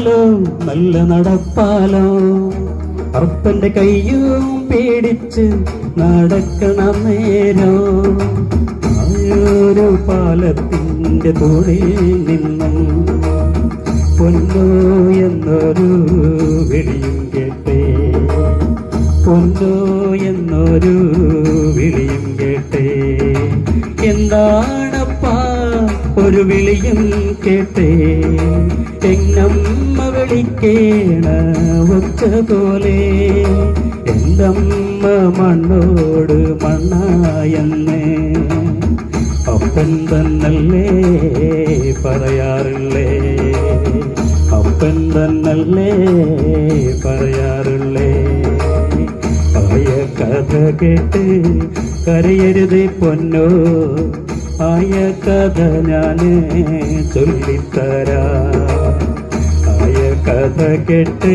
നടപ്പാലോ? നല്ല നടപ്പാലോ? അർപ്പന്റെ കയ്യും പേടിച്ച് നടക്കണം നേരോ ആയൊരു പാലത്തിന്റെ തോളിൽ നിന്നും പൊന്നോ എന്നൊരു വിളിയും കേട്ടേ. പൊന്നോ എന്നൊരു വിളിയും കേട്ടേ. എന്താണപ്പാ ഒരു വിളിയും കേട്ടേ. എങ്ങമ്മ വിളിക്കേണ ഒച്ച പോലെ എന്തമ്മ മണ്ണോട് മണ്ണായെന്ന് അപ്പൻ തന്നല്ലേ പറയാറില്ലേ അപ്പൻ തന്നല്ലേ പറയാറില്ലേ ആയ കഥ കേട്ട് കരയരുത് പൊന്നോ. ആയ കഥ ഞാൻ ചൊല്ലിത്തരാ. ആയ കഥ കേട്ട്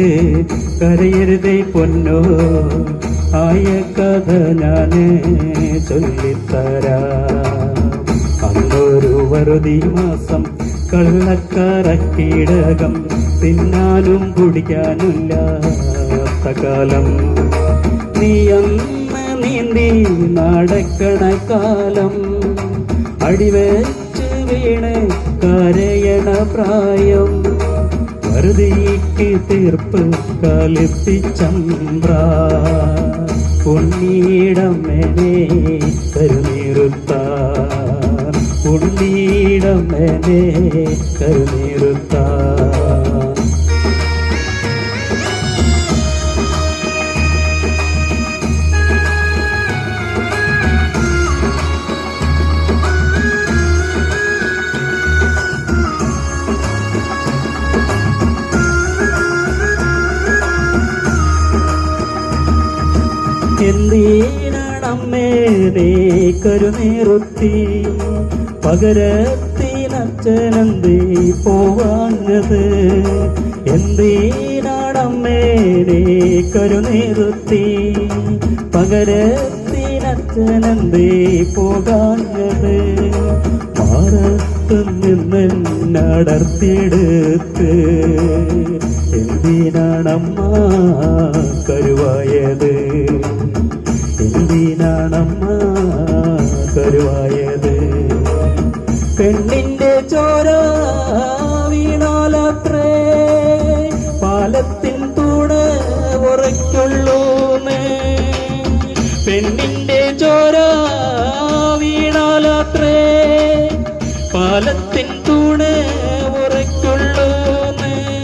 കരയരുത് പൊന്നോ. ആയ കഥ ഞാൻ ചൊല്ലിത്തരാ. അന്നൊരു വറുതി മാസം കള്ളക്കറക്കീടകം തിന്നാനും കുടിക്കാനില്ലാത്ത കാലം നീ അന്ന് നീന്തി നടക്കണ കാലം അടിവെച്ച് വീണ് കരയണ പ്രായം. വെറുതെക്ക് തീർപ്പ് കലിപ്പിച്ചമ്പ്ര ഉണ്ണീടമ്മനെ കരുനീരുത്ത ഉണ്ണീടമ്മനെ കരുനീറുത്താൻ എന്തിനമ്മേ നീ കരുനീറുത്തി പോവാഞ്ഞത്. എന്തിനാണമ്മേ നീ കരുനീറുത്തി പകരത്തിനച്ഛനെന്തേ പോകാഞ്ഞത്. മാറത്ത് പാപത്തിൽ എന്തിനാണമ്മ കരുവായത്? എന്തിനാണമ്മ കരുവായത്? പെണ്ണിന്റെ ചോര വീണാലത്രേ പാലത്തിൻ തൂണ് ഉറയ്ക്കുള്ളൂന്ന്. കാലത്തിൻ തൂൾ